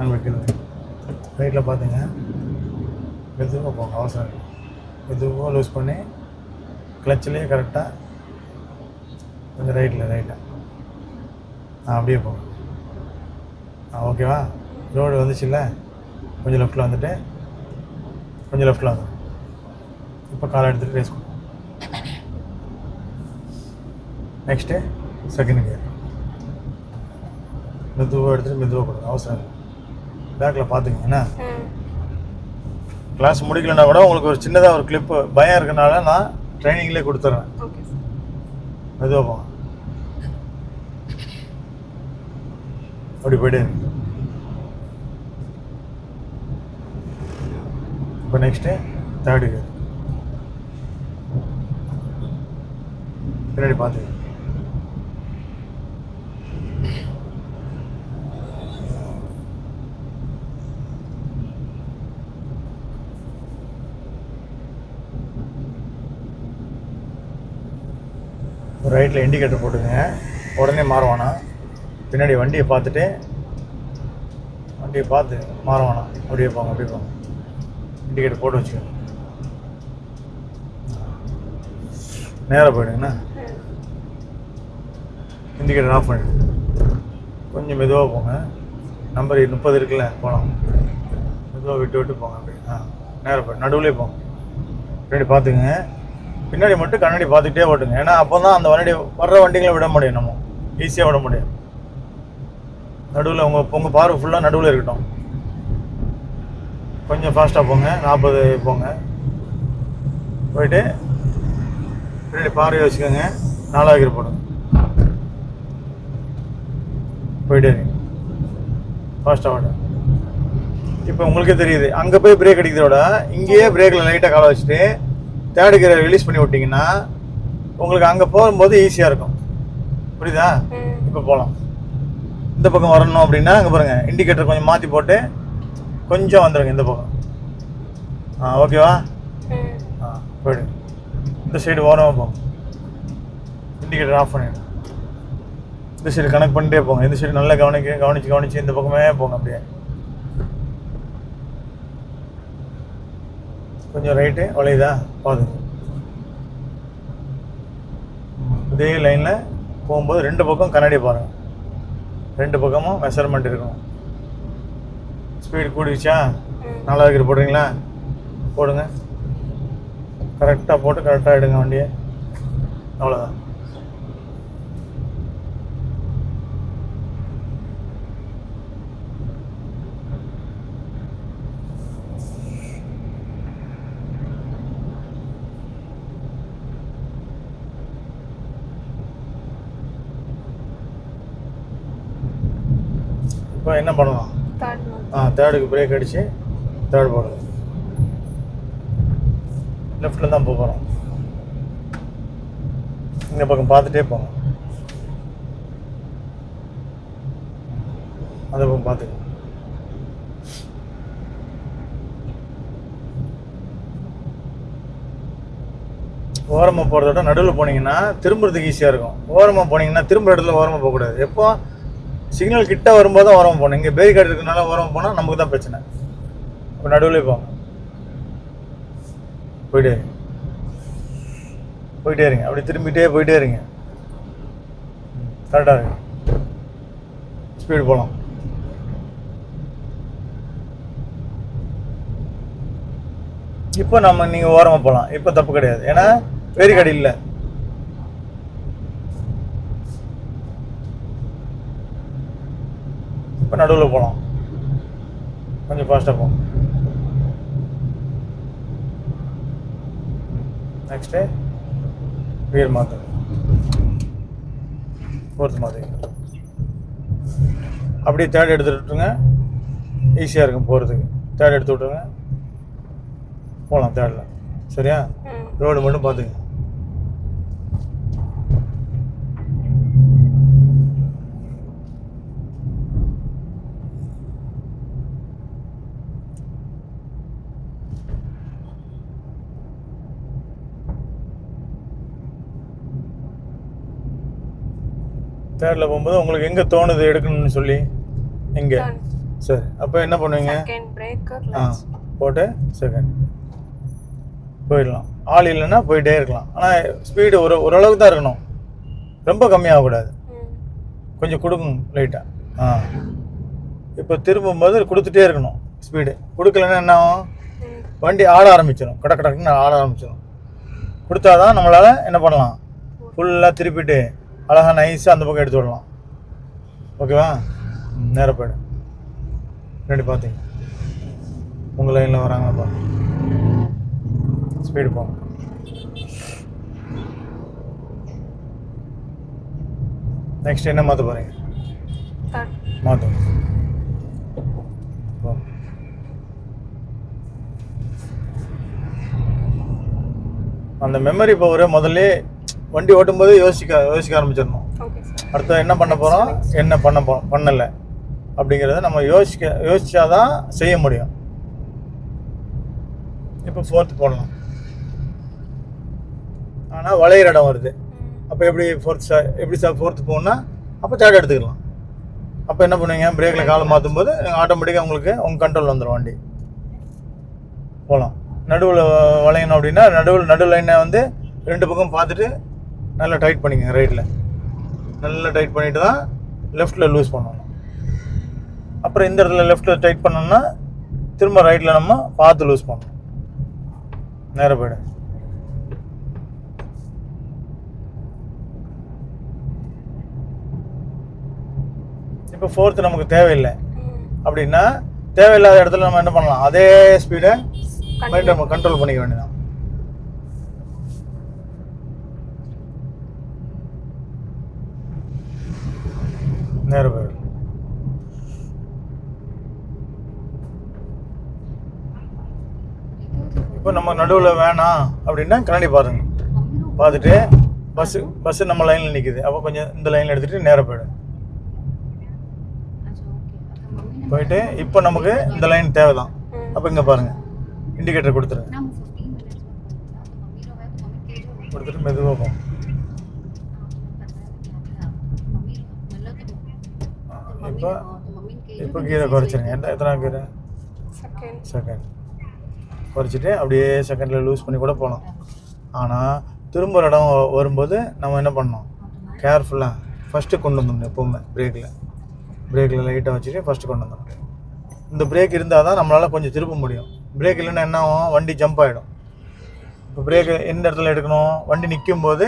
நான் வைக்கிறது ரைட்டில் பார்த்துங்க மெதுவாக போங்க அவசரம் இல்லை. மெதுவாக லூஸ் பண்ணி கிளச்சிலே கரெக்டாக கொஞ்சம் ரைட்டில் ரைட்டாக ஆ. அப்படியே போங்க. ஆ ஓகேவா ரோடு வந்துச்சுல்ல கொஞ்சம் லெஃப்ட்டில் வந்துட்டு கொஞ்சம் லெஃப்ட்டில் வந்து இப்போ காலை எடுத்துகிட்டு ரேஸ் கொடுங்க நெக்ஸ்ட்டு செகண்ட் கியர் மெதுவாக எடுத்துகிட்டு மெதுவாக கொடுங்க அவசரம் இல்லை. பேக்கில் பார்த்துங்க என்ன கிளாஸ் முடிக்கலன்னா கூட உங்களுக்கு ஒரு சின்னதாக ஒரு கிளிப்பு பயம் இருக்கனால நான் ட்ரைனிங்லேயே கொடுத்துட்றேன் மெதுவாக போங்க. அப்படி போயிட்டே இப்போ நெக்ஸ்ட்டு தேர்டு கியர் பின்னாடி ஒரு ரைட்டில் இண்டிகேட்டர் போட்டுங்க உடனே மாறுவானா? பின்னாடி வண்டியை பார்த்துட்டு வண்டியை பார்த்து மாறுவானா? அப்படியே போங்க அப்படியே போங்க. இண்டிகேட்டர் போட்டு வச்சுக்கோங்க. நேராக போயிடுங்கண்ணா. இண்டிகேட்டர் ஆஃப் பண்ணிடு. கொஞ்சம் மெதுவாக போங்க. நம்பர் முப்பது இருக்குல்ல போகலாம் மெதுவாக விட்டு விட்டு போங்க அப்படி ஆ நேராக போய் நடுவில் போங்க. பின்னாடி பார்த்துங்க பின்னாடி மட்டும் கண்ணாடி பார்த்துக்கிட்டே ஓட்டுங்க. ஏன்னா அப்போ தான் அந்த வண்டி வர்ற வண்டிகளை விட முடியும் நம்ம. ஈஸியாக விட முடியும். நடுவில் உங்கள் உங்கள் பார்வை ஃபுல்லாக நடுவில் இருக்கட்டும். கொஞ்சம் ஃபாஸ்ட்டாக போங்க. நாற்பது போங்க. போயிட்டு பின்னாடி பார்வை வச்சுக்கோங்க. நாலாவது gear போடுங்க. போயிட்டே இருங்க. ஃபாஸ்ட்டாக வாங்க இப்போ உங்களுக்கே தெரியுது. அங்கே போய் பிரேக் அடிக்கிறத விட இங்கேயே பிரேக்கில் லைட்டாக காலை வச்சுட்டு தேர்டு கியரை ரிலீஸ் பண்ணி விட்டிங்கன்னா உங்களுக்கு அங்கே போகும்போது ஈஸியாக இருக்கும். புரியுதா? இப்போ போகலாம் இந்த பக்கம் வரணும் அப்படின்னா அங்கே பாருங்கள் இண்டிகேட்டர் கொஞ்சம் மாற்றி போட்டு கொஞ்சம் வந்துடுங்க இந்த பக்கம். ஆ ஓகேவா ஆ போயிடுங்க இந்த சைடு ஓரமாக போங்க இண்டிகேட்டர் ஆஃப் பண்ணிடுங்க இந்த சைடு கனெக்ட் பண்ணிட்டே போங்க. இந்த சைடு நல்லா கவனிக்க கவனிச்சு கவனிச்சு இந்த பக்கமே போங்க அப்படியே. கொஞ்சம் ரைட்டு வளையுதா பாருங்க இதே லைனில் போகும்போது ரெண்டு பக்கம் கண்ணாடி பாருங்கள் ரெண்டு பக்கமும் மெஷர்மெண்ட் இருக்கும் ஸ்பீடு கூடிடுச்சா? நாலாவது gear போடுறீங்களா? போடுங்க. கரெக்டாக போட்டு கரெக்டாக எடுங்க வண்டியை. அவ்வளோதான் இப்போ என்ன மந்த் ஆ தேர்டுக்கு பிரேக் அடித்து தேர்ட் போடுங்க லெஃப்டில் தான் போக போகிறோம் இந்த பக்கம் பார்த்துட்டே போங்க அந்த பக்கம் பார்த்துங்க ஓரமாக போகிறத விட நடுவில் போனீங்கன்னா திரும்புறதுக்கு ஈஸியாக இருக்கும். ஓரமாக போனீங்கன்னா திரும்புற இடத்துல ஓரமாக போகக்கூடாது. எப்போ? சிக்னல் கிட்ட வரும்போது தான் உரம் போகணும் இங்கே பேரிகார்டு இருக்கனால உரம் போனால் நமக்கு தான் பிரச்சனை. இப்போ நடுவில் போங்க போயிட்டே இருங்க. போயிட்டே இருங்க. அப்படி திரும்பிட்டே போயிட்டே இருங்க. கரெக்டாக இருங்க. ஸ்பீடு போகலாம் இப்போ நம்ம நீங்கள் ஓரமாக போகலாம் இப்போ தப்பு கிடையாது. ஏன்னா பேரிகார்டு இல்லை. இப்போ நடுவில் போகலாம் கொஞ்சம் ஃபாஸ்ட்டாக போகும் நெக்ஸ்ட்டு வீர் மாற்று ஃபோர்த் மாற்று அப்படியே தேர்ட் எடுத்துட்டு விட்டுருங்க. ஈஸியாக இருக்கும் போகிறதுக்கு தேர்ட் எடுத்து விட்ருங்க போகலாம் தேர்டில் சரியா? ரோடு மட்டும் பார்த்துங்க. தேர்டில் போகும்போது உங்களுக்கு எங்கே தோணுது எடுக்கணும்னு சொல்லி? எங்கே. சரி அப்போ என்ன பண்ணுவீங்க? ஆ போட்டு செகண்ட் போயிடலாம். ஆள் இல்லைன்னா போயிட்டே இருக்கலாம். ஆனால் ஸ்பீடு ஒரு ஓரளவுக்கு தான் இருக்கணும். ரொம்ப கம்மியாகக்கூடாது. கொஞ்சம் கொடுக்கணும் லைட்டாக ஆ. இப்போ திரும்பும்போது கொடுத்துட்டே இருக்கணும் ஸ்பீடு கொடுக்கலன்னா என்ன ஆகும்? வண்டி ஆட ஆரம்பிச்சிடும் கட கடக்குன்னு ஆட ஆரம்பிச்சிடும் கொடுத்தாதான் நம்மளால் என்ன பண்ணலாம்? ஃபுல்லாக திருப்பிட்டு அழகாக நைஸாக அந்த பக்கம் எடுத்து விடலாம். ஓகேவா ம், நேரா போயிடு. ரெண்டு பார்த்தீங்க உங்கள் லைனில் வராங்கப்பா ஸ்பீடு போங்க. நெக்ஸ்ட் என்ன மாற்ற போகிறீங்க மாற்றுங்க. அந்த மெமரி பவரை முதல்ல வண்டி ஓட்டும்போது யோசிக்க யோசிக்க ஆரம்பிச்சிடணும். சார் அடுத்து என்ன பண்ண போகிறோம் என்ன பண்ண போ பண்ணலை? அப்படிங்கிறத நம்ம யோசிக்க யோசிச்சாதான் செய்ய முடியும். இப்போ ஃபோர்த்து போடலாம். ஆனால் வளையிற இடம் வருது. அப்போ எப்படி ஃபோர்த் ஸ்டார் எப்படி சார் ஃபோர்த்து போகணும்னா அப்போ தேர்ட் எடுத்துக்கலாம். அப்போ என்ன பண்ணுவீங்க? பிரேக்கில் காலை மாற்றும் போது ஆட்டோமேட்டிக்காக உங்களுக்கு உங்கள் கண்ட்ரோல் வந்துடும் வண்டி. போகலாம் நடுவில் வளையணும் அப்படின்னா நடுவில் நடு லைனை வந்து ரெண்டு பக்கம் பார்த்துட்டு நல்லா டைட் பண்ணிக்கங்க ரைட்டில் நல்லா டைட் பண்ணிட்டு தான் லெஃப்ட்டில் லூஸ் பண்ணணும். அப்புறம் இந்த இடத்துல லெஃப்ட்டில் டைட் பண்ணோம்னா திரும்ப ரைட்டில் நம்ம பார்த்து லூஸ் பண்ணணும். நேராக போயிடு. இப்போ ஃபோர்த்து நமக்கு தேவையில்லை. அப்படின்னா தேவையில்லாத இடத்துல நம்ம என்ன பண்ணலாம்? அதே ஸ்பீடை மைண்ட் நம்ம கண்ட்ரோல் பண்ணிக்க வேண்டியதான் நேரம் இப்போ நம்ம நடுவில் வேணாம் அப்படின்னா கண்ணாடி பாருங்க. பார்த்துட்டு பஸ்ஸு பஸ்ஸு நம்ம லைனில் நிற்குது அப்போ கொஞ்சம் இந்த லைனில் எடுத்துகிட்டு நேராக போயிடும் போயிட்டு இப்போ நமக்கு இந்த லைன் தேவை தான் அப்போ இங்கே பாருங்கள் இண்டிகேட்டர் கொடுத்துருங்க. கொடுத்துட்டு மெதுவாக போகும் இப்போ இப்போ கீரை? குறைச்சிருங்க. எந்த எத்தனை கீரை? செகண்ட் செகண்ட் குறைச்சிட்டு அப்படியே செகண்டில் லூஸ் பண்ணி கூட போகலாம் ஆனால் திரும்ப இடம் வ- வரும்போது நம்ம என்ன பண்ணோம் கேர்ஃபுல்லாக ஃபஸ்ட்டு கொண்டு வந்துடணும் எப்போவுமே பிரேக்கில் பிரேக்கில் லைட்டாக வச்சுட்டு ஃபஸ்ட்டு கொண்டு வந்துடணும். இந்த பிரேக் இருந்தால் தான் நம்மளால் கொஞ்சம் திருப்ப முடியும். பிரேக் இல்லைன்னா என்ன ஆகும்? வண்டி ஜம்ப் ஆகிடும் இப்போ பிரேக் எந்த இடத்துல எடுக்கணும்? வண்டி நிற்கும் போது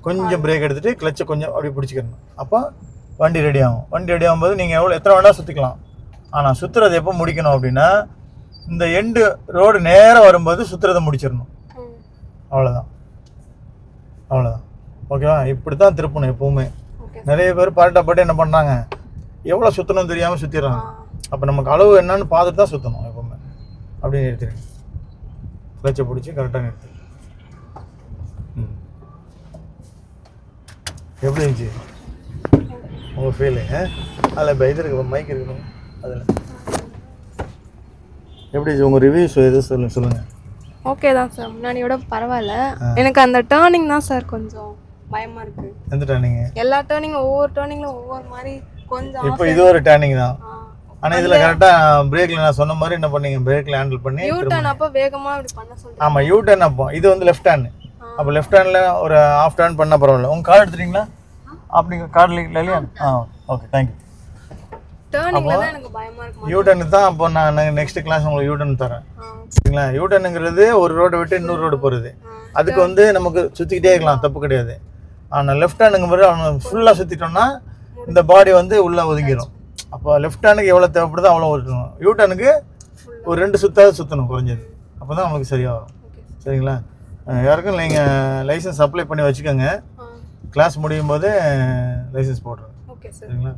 கொஞ்சம் பிரேக் எடுத்துகிட்டு கிளச்சை கொஞ்சம் அப்படி பிடிச்சிக்கணும். அப்போ வண்டி ரெடி ஆகும். வண்டி ரெடி ஆகும்போது நீங்கள் எவ்வளோ எத்தனை வேணால் சுற்றிக்கலாம் ஆனால் சுற்றுறது எப்போ முடிக்கணும் அப்படின்னா இந்த எண்டு ரோடு நேராக வரும்போது சுற்றுறதை முடிச்சிடணும். அவ்வளோதான் அவ்வளோதான் ஓகேவா இப்படி தான் திருப்பணும் எப்பவுமே. நிறைய பேர் பரட்டப்பட்டு என்ன பண்ணுறாங்க எவ்வளோ சுற்றணும் தெரியாமல் சுற்றிடுறாங்க அப்போ நமக்கு அளவு என்னன்னு பார்த்துட்டு தான் சுற்றணும் எப்பவுமே. அப்படின்னு நிறுத்திடுங்க. கிளச்சை பிடிச்சி கரெக்டாக நிறுத்து. ம். எப்படி இருந்துச்சு? உங்கள் ஃபீலு அதில் இப்போ இது இருக்கு மைக் இருக்கணும் அதில். எப்படி உங்கள் ரிவ்யூஸ் எது சொல்லுங்க. சொல்லுங்கள் ஓகே தான் சார் முன்னாடியோட பரவாயில்ல. எனக்கு அந்த டேர்னிங் தான் சார் கொஞ்சம் பயமா இருக்கு. எந்த டேர்னிங்கு எல்லா டேர்னிங் ஒவ்வொரு டேர்னிங்ல ஒவ்வொரு மாதிரி கொஞ்சம் இப்போ இது ஒரு டேர்னிங் தான். ஆனால் இதில் கரெக்டாக பிரேக்கில் நான் சொன்ன மாதிரி என்ன பண்ணீங்க? பிரேக்கில் ஹேண்டில் பண்ணி யூ டர்ன் அப்போ வேகமா இப்படி பண்ண சொல்றேன் ஆமாம் யூ டர்ன் அப்போ. இது வந்து லெஃப்ட் ஹேண்ட் அப்போ லெஃப்ட் ஹேண்டில் ஒரு ஆஃப் டர்ன் பண்ண பரவாயில்ல. உங்கள் கார்டு எடுத்துட்டீங்களா? அப்படிங்க கார்டு இல்லையா? ஆ ஓகே தேங்க்யூ டேர்னிங்ல தான் அப்போ நான் நெக்ஸ்ட் கிளாஸ் உங்களுக்கு யூ டர்ன் தரேன் சரிங்களா? யூ டர்னுங்கிறது ஒரு ரோடை விட்டு இன்னொரு ரோடு போகிறது அதுக்கு வந்து நமக்கு சுற்றிக்கிட்டே இருக்கலாம் தப்பு கிடையாது. ஆனால் லெஃப்ட் ஹேண்டுங்க மாதிரி அவன் ஃபுல்லாக சுற்றிட்டோம்னா இந்த பாடி வந்து உள்ளே ஒதுங்கிடும் அப்போ லெஃப்ட் ஹேண்டுக்கு எவ்வளோ தேவைப்படுதோ அவ்வளோ ஓட்டணும் யூ டர்னுக்கு ஒரு ரெண்டு சுத்தாவது சுற்றணும் குறைஞ்சது. அப்போ தான் நமக்கு சரியாக வரும் சரிங்களா? யாருக்கும் நீங்கள் லைசன்ஸ் அப்ளை பண்ணி வச்சுக்கோங்க. கிளாஸ் முடியும் போது லைசன்ஸ் போட்டுருங்க ஓகே சார் சரிங்களா?